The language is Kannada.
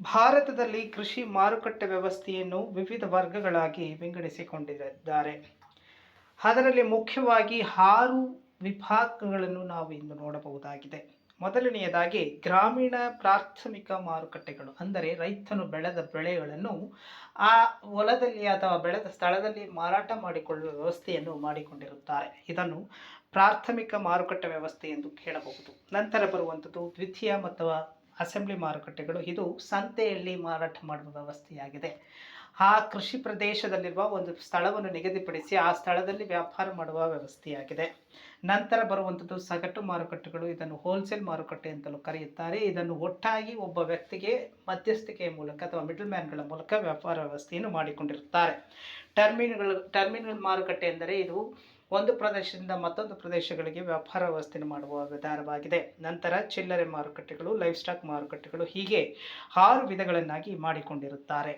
ಭಾರತದಲ್ಲಿ ಕೃಷಿ ಮಾರುಕಟ್ಟೆ ವ್ಯವಸ್ಥೆಯನ್ನು ವಿವಿಧ ವರ್ಗಗಳಾಗಿ ವಿಂಗಡಿಸಿಕೊಂಡಿದ್ದಾರೆ. ಅದರಲ್ಲಿ ಮುಖ್ಯವಾಗಿ ಆರು ವಿಭಾಗಗಳನ್ನು ನಾವು ಇಂದು ನೋಡಬಹುದಾಗಿದೆ. ಮೊದಲನೆಯದಾಗಿ ಗ್ರಾಮೀಣ ಪ್ರಾಥಮಿಕ ಮಾರುಕಟ್ಟೆಗಳು, ಅಂದರೆ ರೈತನು ಬೆಳೆದ ಬೆಳೆಗಳನ್ನು ಆ ಹೊಲದಲ್ಲಿ ಅಥವಾ ಬೆಳೆದ ಸ್ಥಳದಲ್ಲಿ ಮಾರಾಟ ಮಾಡಿಕೊಳ್ಳುವ ವ್ಯವಸ್ಥೆಯನ್ನು ಮಾಡಿಕೊಂಡಿರುತ್ತಾರೆ. ಇದನ್ನು ಪ್ರಾಥಮಿಕ ಮಾರುಕಟ್ಟೆ ವ್ಯವಸ್ಥೆ ಎಂದು ಹೇಳಬಹುದು ನಂತರ ಬರುವಂಥದ್ದು ದ್ವಿತೀಯ ಮತ್ತು ಅಸೆಂಬ್ಲಿ ಮಾರುಕಟ್ಟೆಗಳು ಇದು ಸಂತೆಯಲ್ಲಿ ಮಾರಾಟ ಮಾಡುವ ವ್ಯವಸ್ಥೆಯಾಗಿದೆ. ಆ ಕೃಷಿ ಪ್ರದೇಶದಲ್ಲಿರುವ ಒಂದು ಸ್ಥಳವನ್ನು ನಿಗದಿಪಡಿಸಿ ಆ ಸ್ಥಳದಲ್ಲಿ ವ್ಯಾಪಾರ ಮಾಡುವ ವ್ಯವಸ್ಥೆಯಾಗಿದೆ. ನಂತರ ಬರುವಂಥದ್ದು ಸಗಟು ಮಾರುಕಟ್ಟೆಗಳು, ಇದನ್ನು ಹೋಲ್ಸೇಲ್ ಮಾರುಕಟ್ಟೆ ಅಂತಲೂ ಕರೆಯುತ್ತಾರೆ. ಇದನ್ನು ಒಟ್ಟಾಗಿ ಒಬ್ಬ ವ್ಯಕ್ತಿಗೆ ಮಧ್ಯಸ್ಥಿಕೆಯ ಮೂಲಕ ಅಥವಾ ಮಿಡಲ್ ಮ್ಯಾನ್ಗಳ ಮೂಲಕ ವ್ಯಾಪಾರ ವ್ಯವಸ್ಥೆಯನ್ನು ಮಾಡಿಕೊಂಡಿರುತ್ತಾರೆ. ಟರ್ಮಿನ್ಗಳು ಟರ್ಮಿನಲ್ ಮಾರುಕಟ್ಟೆ ಎಂದರೆ ಇದು ಒಂದು ಪ್ರದೇಶದಿಂದ ಮತ್ತೊಂದು ಪ್ರದೇಶಗಳಿಗೆ ವ್ಯಾಪಾರ ವ್ಯವಸ್ಥೆ ಮಾಡುವ ವಿಧಾನವಾಗಿದೆ. ನಂತರ ಚಿಲ್ಲರೆ ಮಾರುಕಟ್ಟೆಗಳು ಲೈಫ್ ಸ್ಟಾಕ್ ಮಾರುಕಟ್ಟೆಗಳು ಹೀಗೆ ಆರು ವಿಧಗಳನ್ನಾಗಿ ಮಾಡಿಕೊಂಡಿರುತ್ತಾರೆ.